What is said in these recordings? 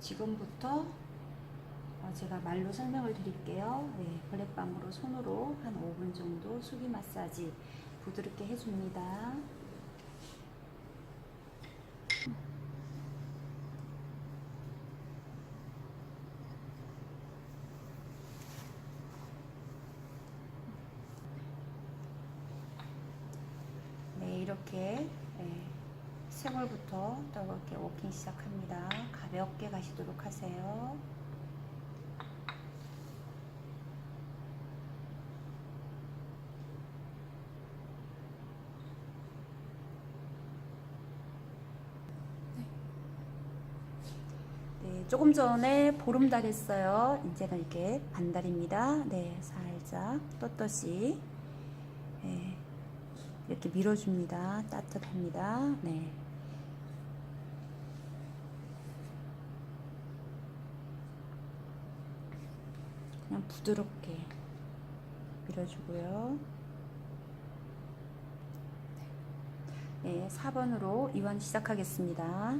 지금부터 어, 제가 말로 설명을 드릴게요. 네, 블랙밤으로 손으로 한 5분 정도 수기 마사지 부드럽게 해줍니다. 네, 이렇게 네, 생얼부터 떠그렇게 워킹 시작합니다. 가볍게 가시도록 하세요. 네, 조금 전에 보름달 했어요. 이제는 이렇게 반달입니다. 네, 살짝 떳떳이 네, 이렇게 밀어줍니다. 따뜻합니다. 네. 부드럽게 밀어주고요. 네, 4번으로 이완 시작하겠습니다.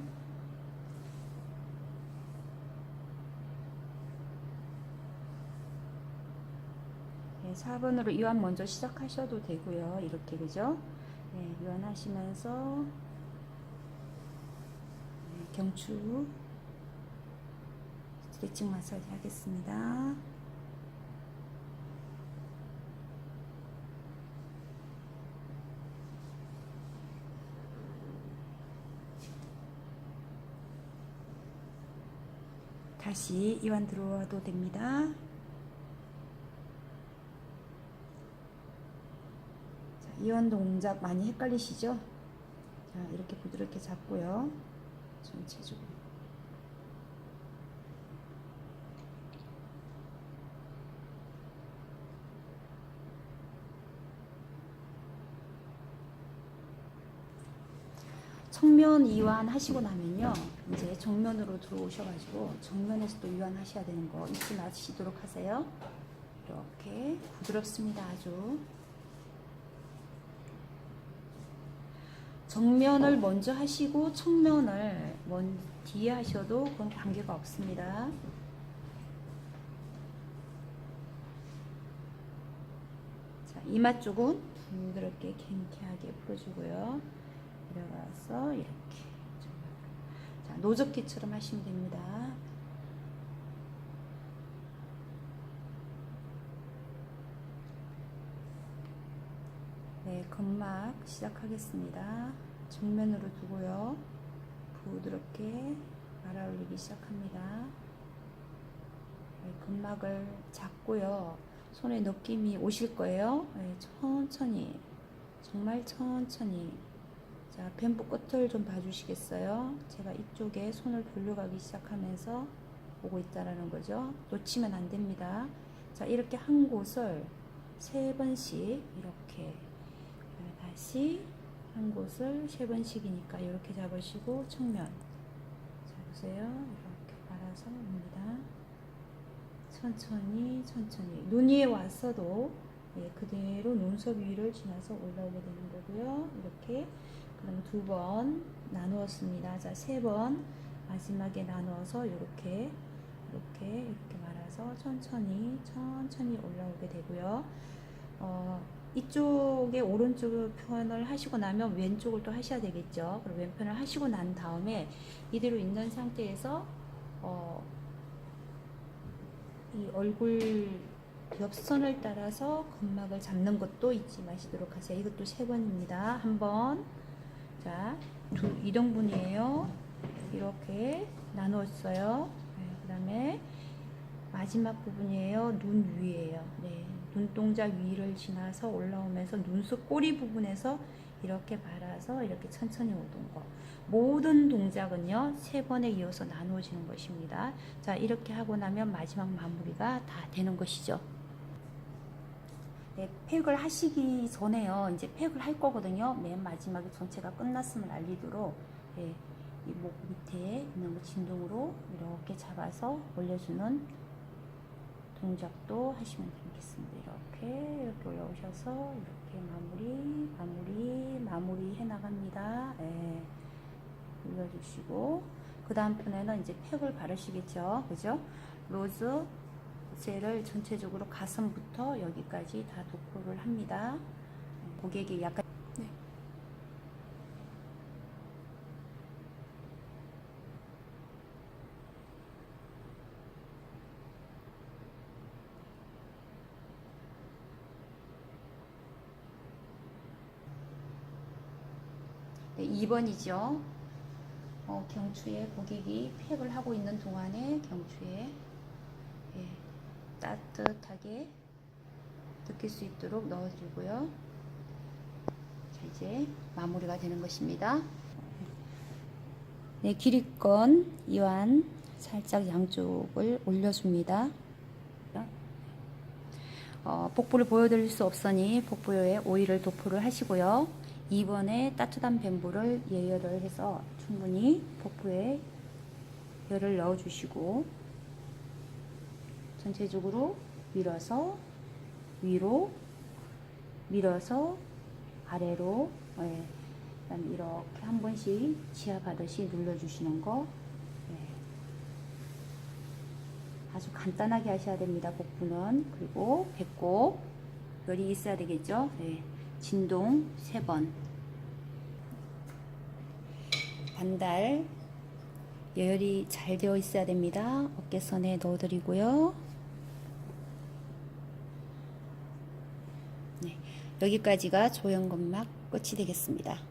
네, 4번으로 이완 먼저 시작하셔도 되고요. 이렇게 그죠? 네, 이완하시면서 네, 경추 스트레칭 마사지 하겠습니다. 다시 이완 들어와도 됩니다. 자, 이완 동작 많이 헷갈리시죠? 자, 이렇게 부드럽게 잡고요. 전체적으로. 청면 이완 하시고 나면요. 이제 정면으로 들어오셔가지고 정면에서도 이완 하셔야 되는 거 잊지 마시도록 하세요. 이렇게 부드럽습니다. 아주. 정면을 먼저 하시고 측면을 먼 뒤에 하셔도 그건 관계가 없습니다. 자, 이마 쪽은 부드럽게 갱쾌하게 풀어주고요. 내려가서 이렇게 자, 노젓기처럼 하시면 됩니다. 네, 근막 시작하겠습니다. 정면으로 두고요. 부드럽게 말아 올리기 시작합니다. 네, 근막을 잡고요. 손에 느낌이 오실 거예요. 네, 천천히, 정말 천천히. 자, 뱀부 끝을 좀 봐주시겠어요? 제가 이쪽에 손을 돌려가기 시작하면서 오고 있다라는 거죠. 놓치면 안 됩니다. 자, 이렇게 한 곳을 세 번씩 이렇게 다시 한 곳을 세 번씩이니까 이렇게 잡으시고 측면 잡으세요. 이렇게 말아서 옵니다. 천천히 천천히 눈 위에 왔어도 예, 그대로 눈썹 위를 지나서 올라오게 되는 거고요. 이렇게 그럼 두번 나누었습니다. 자, 세 번 마지막에 나누어서 이렇게 이렇게 이렇게 말아서 천천히 천천히 올라오게 되고요. 어, 이쪽에 오른쪽 편을 하시고 나면 왼쪽을 또 하셔야 되겠죠. 그럼 왼편을 하시고 난 다음에 이대로 있는 상태에서 어, 이 얼굴 옆선을 따라서 근막을 잡는 것도 잊지 마시도록 하세요. 이것도 세 번입니다. 한 번. 자, 두 이등분이에요. 이렇게 나누었어요. 네, 그 다음에 마지막 부분이에요. 눈 위에요. 네, 눈동자 위를 지나서 올라오면서 눈썹 꼬리 부분에서 이렇게 발아서 이렇게 천천히 오던 거. 모든 동작은요, 세 번에 이어서 나누어지는 것입니다. 자, 이렇게 하고 나면 마지막 마무리가 다 되는 것이죠. 네, 팩을 하시기 전에요. 이제 팩을 할 거거든요. 맨 마지막에 전체가 끝났음을 알리도록 네, 이목 밑에 있는 거 진동으로 이렇게 잡아서 올려주는 동작도 하시면 되겠습니다. 이렇게 이렇게 올라오셔서 이렇게 마무리 마무리 마무리 해 나갑니다. 네, 올려주시고 그 다음번에는 이제 팩을 바르시겠죠. 그죠? 로즈 젤을 전체적으로 가슴부터 여기까지 다 도포를 합니다. 고객이 약간 네. 네, 2번이죠. 어, 경추에 고객이 팩을 하고 있는 동안에 경추에 예, 따뜻하게 느낄 수 있도록 넣어주고요. 자, 이제 마무리가 되는 것입니다. 네, 기립건 이완 살짝 양쪽을 올려줍니다. 어, 복부를 보여드릴 수 없으니 복부에 오일을 도포를 하시고요. 2번에 따뜻한 뱀불을 예열을 해서 충분히 복부에 열을 넣어주시고 전체적으로 밀어서 위로 밀어서 아래로 예, 그다음에 이렇게 한 번씩 지압하듯이 눌러주시는 거 예. 아주 간단하게 하셔야 됩니다. 복부는 그리고 배꼽 열이 있어야 되겠죠. 예. 진동 3번 반달 예열이 잘 되어 있어야 됩니다. 어깨선에 넣어드리고요. 네, 여기까지가 조형건막 끝이 되겠습니다.